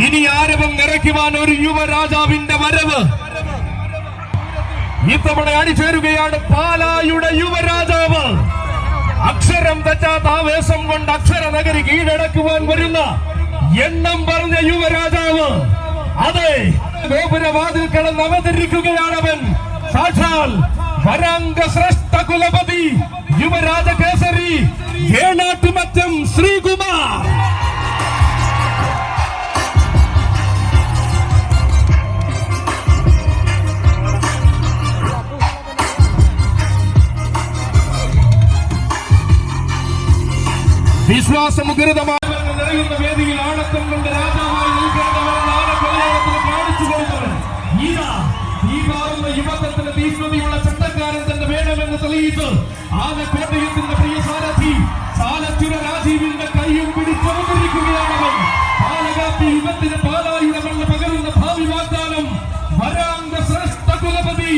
ഇനി ആരവം നിറയ്ക്കുവാൻ ഒരു യുവരാജാവിന്റെ വരവ്. ഇത്തവണ അണിചേരുകയാണ് പാലായുടെ യുവരാജാവ്. അക്ഷരം തെറ്റാത്ത ആവേശം കൊണ്ട് അക്ഷര നഗരി കീഴടക്കുവാൻ വരുന്ന എണ്ണം പറഞ്ഞ യുവരാജാവ്. അതെ ഗോപുരവാതിൽ കിടന്ന് അവൻ. സാക്ഷാൽ വരാംഗ ശ്രേഷ്ഠ കുലപതി യുവരാജ കേസരി ഏണാട്ടുമറ്റം വിശ്വാസമുഖരിതമായി നിറയുന്ന വേദിയിൽ ആണത്തം കൊണ്ട് രാജാവായി കാണിച്ചു കൊടുത്തത് ഇതാ ഈ മാറുന്ന യുവത്വത്തിന് തീഷ്ണതയുള്ള ചട്ടക്കാരൻ തന്നെ വേണമെന്ന് തെളിയിച്ച് ആനക്കോട്ടയത്തിന്റെ പ്രിയ സാരഥി സാലച്ചുര രാജീവിന്റെ കൈയും പിടിച്ചവന്നിരിക്കുകയാണവൻ പാലകാത്തി യുഗത്തിന് പാലായുടെ മണ്ണ് പകരുന്ന ഭാവി വാഗ്ദാനം വരാന്ത ശ്രേഷ്ഠ കുലപതി.